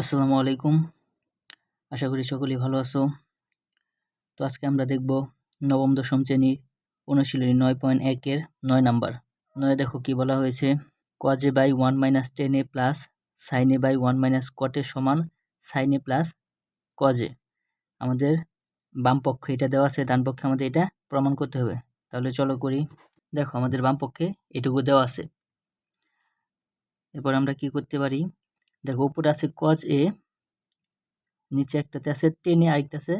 আসসালামু আলাইকুম। আশা করি সকলেই ভালো আছো। তো আজকে আমরা দেখব নবম, দশম শ্রেণির অনুশীলনী নয় পয়েন্ট একের নয় নাম্বার। নয় দেখো কি বলা হয়েছে cos A by one minus tan A plus sin A by one minus cot A সমান সাইনে প্লাস কজে আমাদের বাম পক্ষে এটা দেওয়া আছে, ডান পক্ষে আমাদের এটা প্রমাণ করতে হবে। তাহলে চলো করি। দেখো আমাদের বাম পক্ষে এটুকু দেওয়া আছে। এরপর আমরা কি করতে পারি? দেখো, উপরে আছে কজ এ নিচে একটাতে আছে টেনে আরেকটা আছে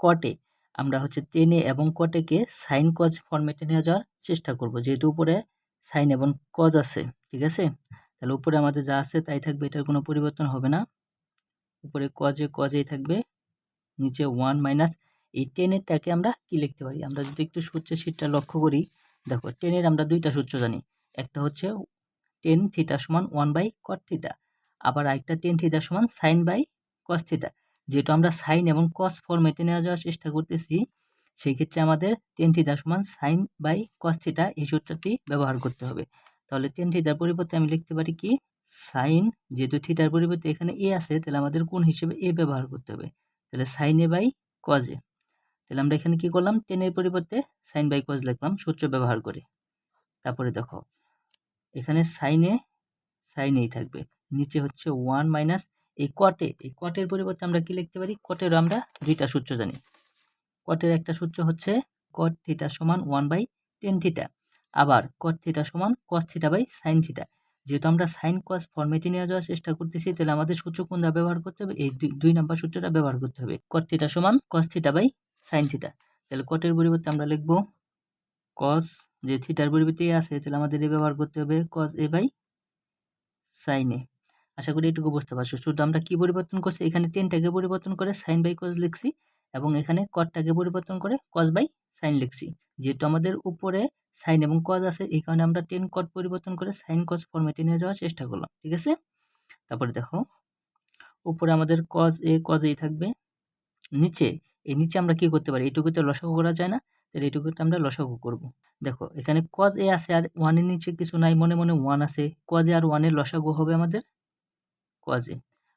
কটে আমরা হচ্ছে টেনে এবং কটেকে সাইন কজ ফরম্যাটে নিয়ে যাওয়ার চেষ্টা করব, যেহেতু উপরে সাইন এবং কজ আছে, ঠিক আছে? তাহলে উপরে আমাদের যা আছে তাই থাকবে, এটার কোনো পরিবর্তন হবে না। উপরে কজে কজেই থাকবে, নিচে ওয়ান মাইনাস এই টেনেরটাকে আমরা কি লিখতে পারি? আমরা যদি একটু সূত্রের শীটটা লক্ষ্য করি, দেখো টেনের আমরা দুইটা সূত্র জানি। একটা হচ্ছে টেন থিটা সমান ওয়ান বাই কট থিটা আবার আরেকটা টেন থিটা সমান সাইন বাই কস থিটা যেহেতু আমরা সাইন এবং কস ফর্মেটে নেওয়া যাওয়ার চেষ্টা করতেছি সেই ক্ষেত্রে আমাদের টেন থিটা সমান সাইন বাই কস থিটা এই সূত্রটি ব্যবহার করতে হবে। তাহলে টেন থিটার পরিবর্তে আমি লিখতে পারি কি? সাইন যেহেতু থিটার পরিবর্তে এখানে এ আছে, তাহলে আমাদের কোন হিসেবে এ ব্যবহার করতে হবে? তাহলে সাইনে বাই কজে তাহলে আমরা এখানে কি করলাম? টেনের পরিবর্তে সাইন বাই কজ লিখলাম, সূত্র ব্যবহার করে। তারপরে দেখো, এখানে সাইনে সাইনেই থাকবে। নিচে হচ্ছে ওয়ান মাইনাস এই কটে এই কটের পরিবর্তে আমরা কি লিখতে পারি? কটেরও আমরা দুইটা সূত্র জানি। কটের একটা সূত্র হচ্ছে কট থিটা সমান ওয়ান বাই টেন থিটা আবার কট থিটা সমান cos theta by sin theta যেহেতু আমরা সাইন কস ফর্মেটে নিয়ে যাওয়ার চেষ্টা করতেছি, তাহলে আমাদের সূত্র কোনটা ব্যবহার করতে হবে? এই দুই নাম্বার সূত্রটা ব্যবহার করতে হবে। কট থিটা সমান cos theta by sin theta তাহলে কটের পরিবর্তে আমরা লিখব কস যে থিটার পরিবর্তে আছে, তাহলে আমাদের এ ব্যবহার করতে হবে কস এ বাই সাইন এ। আশা করি এটুকু বুঝতে পারছ। শুধু আমরা কি পরিবর্তন করছি? এখানে টেনটাকে পরিবর্তন করে সাইন বাই কজ লিখছি এবং এখানে কটটাকে পরিবর্তন করে কজ বাই সাইন লিখছি। যেহেতু আমাদের উপরে সাইন এবং কজ আছে, এই কারণে আমরা টেন কট পরিবর্তন করে সাইন কজ ফর্মেটে নিয়ে যাওয়ার চেষ্টা করলাম, ঠিক আছে? তারপরে দেখো, উপরে আমাদের কজ এ কজ এই থাকবে। নিচে, এই নিচে আমরা কি করতে পারি? এইটুকুতে লসাগু করা যায় না, তাহলে এইটুকুতে আমরা লসাগু করব। দেখো, এখানে কজ এ আছে আর ওয়ানের নিচে কিছু নাই, মনে মনে ওয়ান আছে। কজ এ আর ওয়ানের লসাগু হবে আমাদের। কজে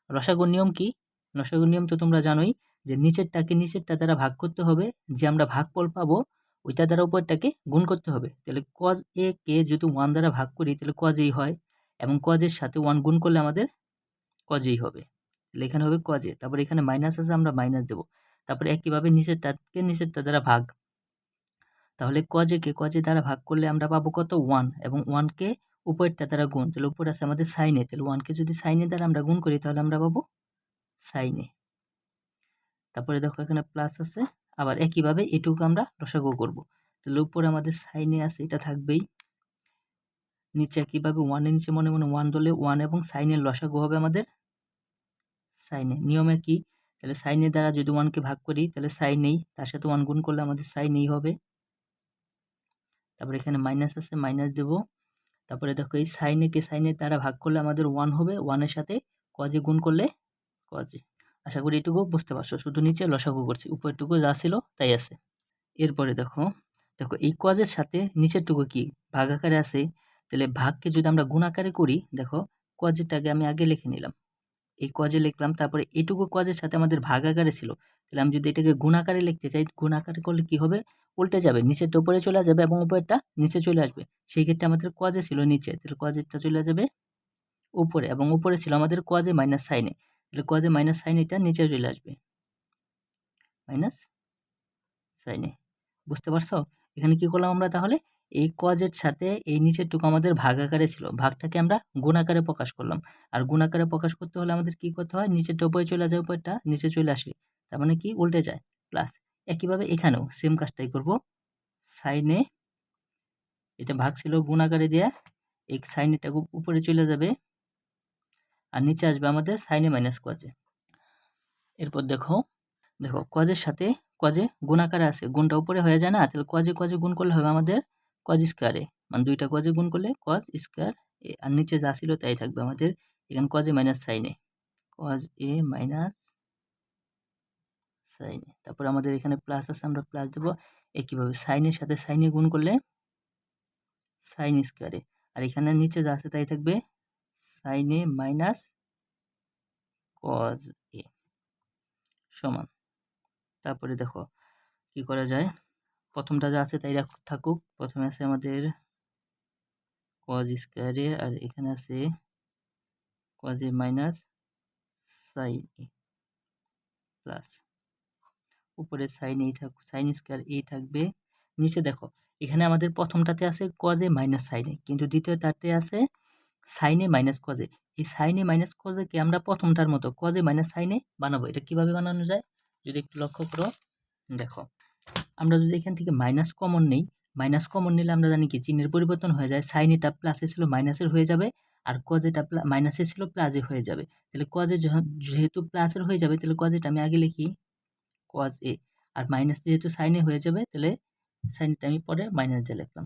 রসাগুর নিয়ম কি? রসাগুর নিয়ম তো তোমরা জানোই যে নিচেরটাকে নিচেরটা দ্বারা ভাগ করতে হবে, যে আমরা ভাগ ভাগফল পাবো, ওইটা দ্বারা উপরটাকে গুণ করতে হবে। তাহলে কজ এ কে যদি ওয়ান দ্বারা ভাগ করি, তাহলে কজেই হয় এবং কজের সাথে ওয়ান গুণ করলে আমাদের কজেই হবে। তাহলে এখানে হবে কজে তারপর এখানে মাইনাস আছে, আমরা মাইনাস দেবো। তারপরে একইভাবে নিচেরটাকে নিচেরটা দ্বারা ভাগ। তাহলে কজেকে কজে দ্বারা ভাগ করলে আমরা পাবো কত? ওয়ান এবং ওয়ানকে উপরেরটা দ্বারা গুণ, তাহলে উপরে আছে আমাদের সাইনে তাহলে ওয়ানকে যদি সাইনে দ্বারা আমরা গুণ করি, তাহলে আমরা পাবো সাইনে তারপরে দেখো এখানে প্লাস আছে, আবার একইভাবে এটুকু আমরা রসাগু করব। তাহলে উপরে আমাদের সাইনে আছে, এটা থাকবেই। নিচে একইভাবে ওয়ানের নিচে মনে মনে ওয়ান দলে ওয়ান এবং সাইনের লসাগু হবে আমাদের সাইনে নিয়মে কি তাহলে সাইনের দ্বারা যদি ওয়ানকে ভাগ করি, তাহলে সাইনেই তার সাথে ওয়ান গুণ করলে আমাদের সাইনেই হবে। তারপরে এখানে মাইনাস আছে মাইনাস দেবো। তারপরে দেখো এই সাইনে কে সাইনে তারা ভাগ করলে আমাদের ওয়ান হবে ওয়ানের সাথে কজে গুণ করলে কজে আশা করি এটুকু বুঝতে পারছ। শুধু নিচে লসাগু করছি, উপরটুকু যা ছিল তাই আছে। এরপরে দেখো দেখো এই কজের সাথে নিচেরটুকু কি? ভাগ আকারে আছে। তাহলে ভাগকে যদি আমরা গুণ আকারে করি, দেখো কজেরটাকে আমি আগে লিখে নিলাম। এই কজে লিখলাম, তারপরে এটুকু কজের সাথে আমাদের ভাগ আকারে ছিল। তাহলে আমি যদি এটাকে গুণ আকারে লিখতে চাই, গুণ আকারে করলে কি হবে? উল্টে যাবে নিচেরটা উপরে চলে যাবে এবং উপরেরটা নিচে চলে আসবে। সেই ক্ষেত্রে আমাদের কজে ছিল নিচে, তাহলে কজেরটা চলে যাবে উপরে এবং উপরে ছিল আমাদের কজে মাইনাস সাইনে তাহলে কজে মাইনাস সাইন এটা নিচে চলে আসবে। মাইনাস সাইনে বুঝতে পারছ? এখানে কি করলাম আমরা তাহলে? এই কজের সাথে এই নিচেরটুকু আমাদের ভাগ আকারে ছিল। ভাগটাকে আমরা গুণাকারে প্রকাশ করলাম। আর গুণাকারে প্রকাশ করতে হলে আমাদের কি করতে হয়? নিচেরটা উপরে চলে যায় উপরটা নিচে চলে আসে। তার মানে কি? উল্টে যায়। প্লাস একইভাবে এখানেও সেম কাজটাই করব। সাইনে এটা ভাগ ছিল গুণ আকারে দেওয়া এই সাইনেটা উপরে চলে যাবে। আর নিচে আসবে আমাদের সাইনে মাইনাস কজে এরপর দেখো দেখো কজের সাথে কজে গুণ আকারে আছে গুণটা উপরে হয়ে যায় না? তাহলে কজে কজে গুণ করলে হবে আমাদের কজ স্কোয়ারে মানে দুইটা কজে গুণ করলে কজ স্কোয়ার আর নিচে যা ছিল তাই থাকবে আমাদের এখানে cos A minus sin A cos A minus sin A তারপর আমাদের এখানে প্লাস আছে, আমরা প্লাস দেবো। একইভাবে সাইনের সাথে সাইনে গুণ করলে সাইন স্কোয়ারে আর এখানে নিচে যা আছে তাই থাকবে সাইনে মাইনাস কজ এ সমান। তারপরে দেখো কি করা যায়? প্রথমটা যা আছে তাই থাকুক। প্রথমে আছে আমাদের কজ স্কোয়ারে আর এখানে আছে cos minus sin A plus উপরে সাইন এই থাক সাইন স্কোয়ার এই থাকবে। নিচে দেখো, এখানে আমাদের প্রথমটাতে আছে কজে মাইনাস সাইনে কিন্তু দ্বিতীয় দ্বিতীয়টাতে আছে সাইনে মাইনাস কজে এই সাইনে মাইনাস কজেকে আমরা প্রথমটার মতো কজে মাইনাস সাইনে বানাবো। এটা কীভাবে বানানো যায়? যদি একটু লক্ষ্য করো, দেখো। আমরা যদি এখান থেকে মাইনাস কমন নেই মাইনাস কমন নিলে আমরা জানি কি, চিহ্নের পরিবর্তন হয়ে যায়। সাইন এটা প্লাসে ছিল মাইনাসের হয়ে যাবে আর কজেটা মাইনাসে ছিল প্লাসে হয়ে যাবে। তাহলে কজে যেহেতু প্লাসের হয়ে যাবে, তাহলে কজেটা আমি আগে লিখি। কজ এ। আর মাইনাস যেহেতু সাইনে হয়ে যাবে, তাহলে সাইনটা আমি পরে মাইনাস দিয়ে লিখলাম।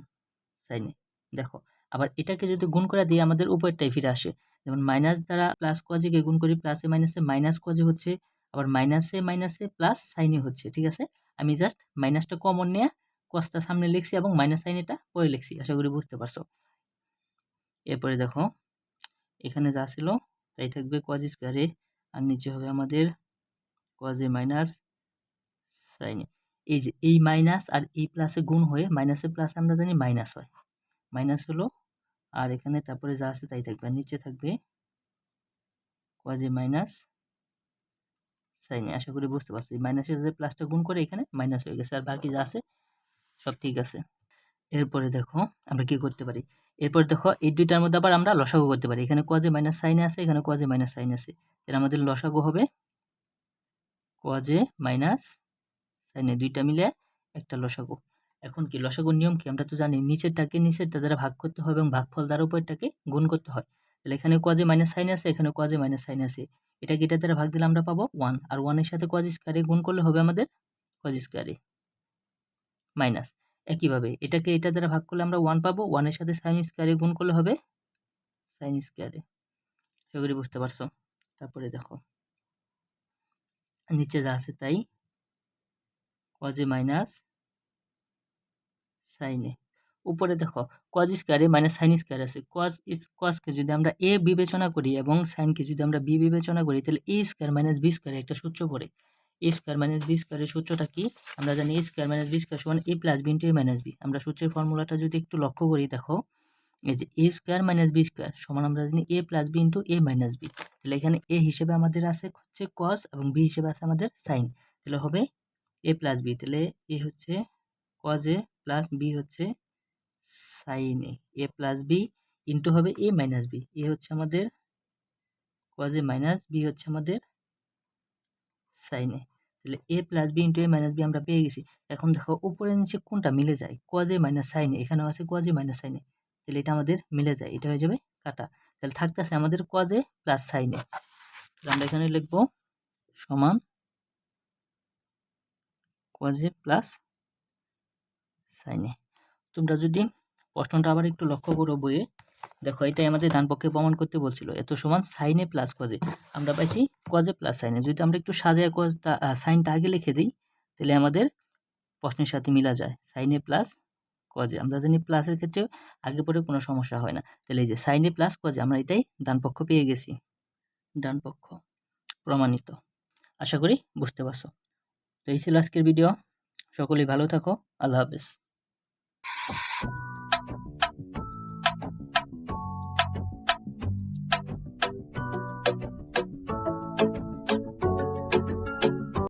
সাইনে দেখো, আবার এটাকে যদি গুণ করে দিই আমাদের উপরটাই ফিরে আসে। যেমন মাইনাস দ্বারা প্লাস কজেকে গুণ করি প্লাসে মাইনাসে মাইনাস কজে হচ্ছে, আবার মাইনাসে মাইনাসে প্লাস সাইনে হচ্ছে, ঠিক আছে? আমি জাস্ট মাইনাসটা কমন নিয়ে কসটা সামনে লিখছি এবং মাইনাস সাইন এটা পরে লিখছি, আশা করি বুঝতে পারছ। এরপরে দেখো, এখানে যা ছিল তাই থাকবে কজ স্কোয়ারে আর নিচে হবে আমাদের কজে মাইনাস সাইনে এই যে এই মাইনাস আর এই প্লাসে গুণ হয়ে মাইনাসে প্লাস আমরা জানি মাইনাস হয়। মাইনাস হলো, আর এখানে তারপরে যা আছে তাই থাকবে, আর নিচে থাকবে কজে মাইনাস সাইনে আশা করি বুঝতে পারছি। মাইনাসের যে প্লাসটা গুণ করে এখানে মাইনাস হয়ে গেছে। আর বাকি যা আছে সব ঠিক আছে। এরপরে দেখো আমরা কি করতে পারি? এরপর দেখো এই দুইটার মধ্যে আবার আমরা লসাগু করতে পারি। এখানে কজে মাইনাস সাইনে আছে, এখানে কজে মাইনাস সাইন আছে। তাহলে আমাদের লসাগু হবে কজে মাইনাস সাইনে দুইটা মিলে একটা লসাগু। এখন কি লসাগুর নিয়ম কি? আমরা তো জানি নিচেরটাকে নিচেরটা দ্বারা ভাগ করতে হয় এবং ভাগফল দ্বারা উপরটাকে গুণ করতে হয়। তাহলে এখানে কজে মাইনাস সাইন আছে এখানে কজে মাইনাস সাইন আছে। এটাকে এটা দ্বারা ভাগ দিলে আমরা পাবো ওয়ান আর ওয়ানের সাথে কজ স্কোয়ারে গুণ করলে হবে আমাদের কজ স্কোয়ারে মাইনাস একইভাবে এটাকে এটা দ্বারা ভাগ করলে আমরা ওয়ান পাবো ওয়ানের সাথে সাইন স্কোয়ারে গুণ করলে হবে সাইন স্কোয়ারে আশা করি বুঝতে পারছ? তারপরে দেখো। নিচে যা আছে তাই কজে মাইনাস সাইনে উপরে দেখো কজ স্কোয়ারে মাইনাস সাইন স্কোয়ার আছে। কজ ইস কজকে যদি আমরা এ বিবেচনা করি এবং সাইনকে যদি আমরা বি বিবেচনা করি, তাহলে এ স্কোয়ার মাইনাস বি স্কোয়ারে একটা সূত্র পড়ে। এ স্কোয়ার মাইনাস বি স্কোয়ারের সূত্রটা কি? আমরা জানি A square minus B square সমান A plus B into A minus B আমরা সূত্রের ফর্মুলাটা যদি একটু লক্ষ্য করি, দেখো, এই যে A square minus B square সমান আমরা জানি A plus B into A minus B তাহলে এখানে এ হিসেবে আমাদের আছে হচ্ছে কস এবং বি হিসেবে আছে আমাদের সাইন তাহলে হবে এ প্লাস বি তাহলে এ হচ্ছে কজ এ প্লাস বি হচ্ছে sin A A plus B into হবে এ মাইনাস বি এ হচ্ছে আমাদের কজ এ মাইনাস বি হচ্ছে আমাদের সাইন এ তাহলে A plus B into A minus B আমরা পেয়ে গেছি। এখন দেখো উপরে নিচে কোনটা মিলে যায়? Cos A minus sin A এখানেও আছে cos A minus sin A তাহলে এটা আমাদের মিলে যায়, এটা হয়ে যাবে কাটা। তাহলে থাকতেছে আমাদের cos A plus sin A আমরা এখানে লিখব সমান cos A plus sin A তোমরা যদি প্রশ্নটা আবার একটু লক্ষ্য করো বইয়ে। দেখো, এটাই আমাদের ডান পক্ষে প্রমাণ করতে বলছিল, এত সমান সাইনে প্লাস কজে আমরা পাইছি কজে প্লাস সাইনে যদি আমরা একটু সাজায় কজটা সাইনটা আগে লিখে দিই, তাহলে আমাদের প্রশ্নের সাথে মিলা যায় সাইনে প্লাস কজে আমরা জানি প্লাসের ক্ষেত্রে আগে পরে কোনো সমস্যা হয় না। তাহলে এই যে সাইনে প্লাস কজে আমরা এটাই ডান পক্ষ পেয়ে গেছি। ডান পক্ষ প্রমাণিত। আশা করি বুঝতে পারছ। তো এই ছিল আজকের ভিডিও সকলেই ভালো থাকো। আল্লাহ হাফেজ।